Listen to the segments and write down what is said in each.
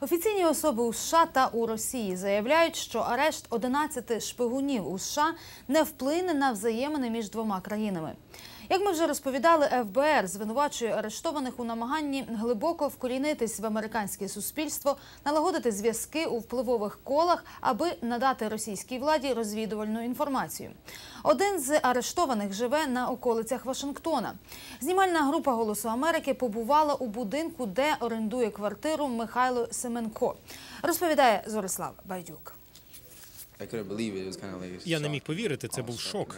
Офіційні особи у США та у Росії заявляють, що арешт 11 шпигунів у США не вплине на взаємини між двома країнами. Як ми вже розповідали, ФБР звинувачує арештованих у намаганні глибоко вкорінитись в американське суспільство, налагодити зв'язки у впливових колах, аби надати російській владі розвідувальну інформацію. Один з арештованих живе на околицях Вашингтона. Знімальна група Голосу Америки побувала у будинку, де орендує квартиру Михайло Семенко. Розповідає Зорислав Байдюк. Я не міг повірити, це був шок.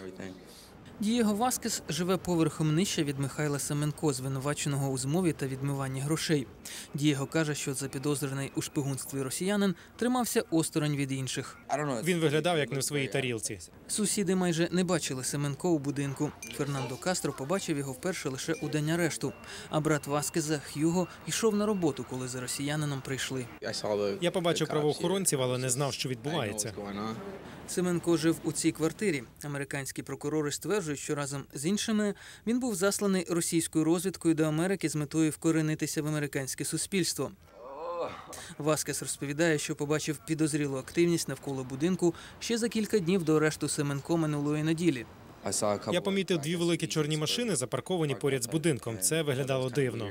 Дієго Васкес живе поверхом нижче від Михайла Семенко, звинуваченого у змові та відмиванні грошей. Дієго каже, що запідозрений у шпигунстві росіянин тримався осторонь від інших. Він виглядав як не в своїй тарілці. Сусіди майже не бачили Семенко у будинку. Фернандо Кастро побачив його вперше лише у день арешту. А брат Васкеза Х'юго йшов на роботу, коли за росіянином прийшли. Я побачив правоохоронців, але не знав, що відбувається. Семенко жив у цій квартирі. Американські прокурори стверджують, що разом з іншими він був засланий російською розвідкою до Америки з метою вкоренитися в американське суспільство. Васкес розповідає, що побачив підозрілу активність навколо будинку ще за кілька днів до арешту Семенко минулої неділі. Я помітив дві великі чорні машини, запарковані поряд з будинком. Це виглядало дивно.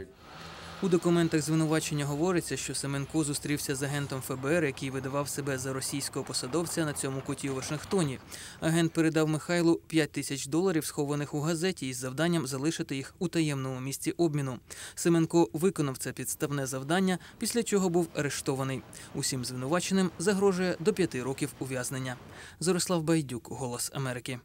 У документах звинувачення говориться, що Семенко зустрівся з агентом ФБР, який видавав себе за російського посадовця на цьому куті у Вашингтоні. Агент передав Михайлу 5 тисяч доларів, схованих у газеті, із завданням залишити їх у таємному місці обміну. Семенко виконав це підставне завдання, після чого був арештований. Усім звинуваченим загрожує до п'яти років ув'язнення. Зорислав Байдюк, Голос Америки.